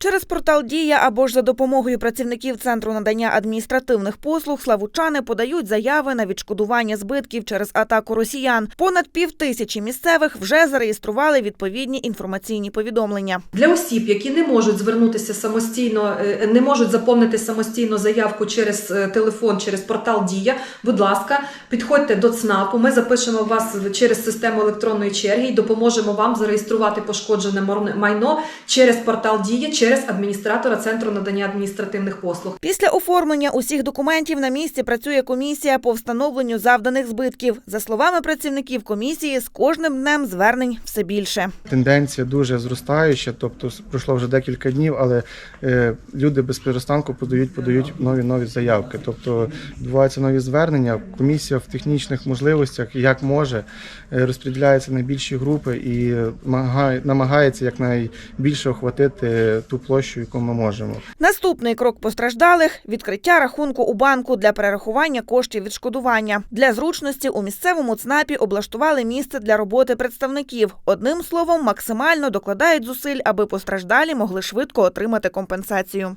Через портал Дія або ж за допомогою працівників центру надання адміністративних послуг славучани подають заяви на відшкодування збитків через атаку росіян. Понад пів тисячі місцевих вже зареєстрували відповідні інформаційні повідомлення. Для осіб, які не можуть звернутися самостійно, е, не можуть заповнити самостійно заявку через е, телефон, через портал Дія. Будь ласка, підходьте до ЦНАПу. Ми запишемо вас через систему електронної черги і допоможемо вам зареєструвати пошкоджене майно через портал Дія, через адміністратора центру надання адміністративних послуг. Після оформлення усіх документів на місці працює комісія по встановленню завданих збитків. За словами працівників комісії, з кожним днем звернень все більше. Тенденція дуже зростаюча, тобто пройшло вже декілька днів, але е, люди без перестанку подають, подають нові нові заявки. Тобто відбуваються нові звернення. Комісія в технічних можливостях як може е, розподіляється на більші групи і намагає- намагається якнайбільше охватити площу, яку ми можемо. Наступний крок постраждалих відкриття рахунку у банку для перерахування коштів відшкодування. Для зручності у місцевому ЦНАПі облаштували місце для роботи представників. Одним словом, максимально докладають зусиль, аби постраждалі могли швидко отримати компенсацію.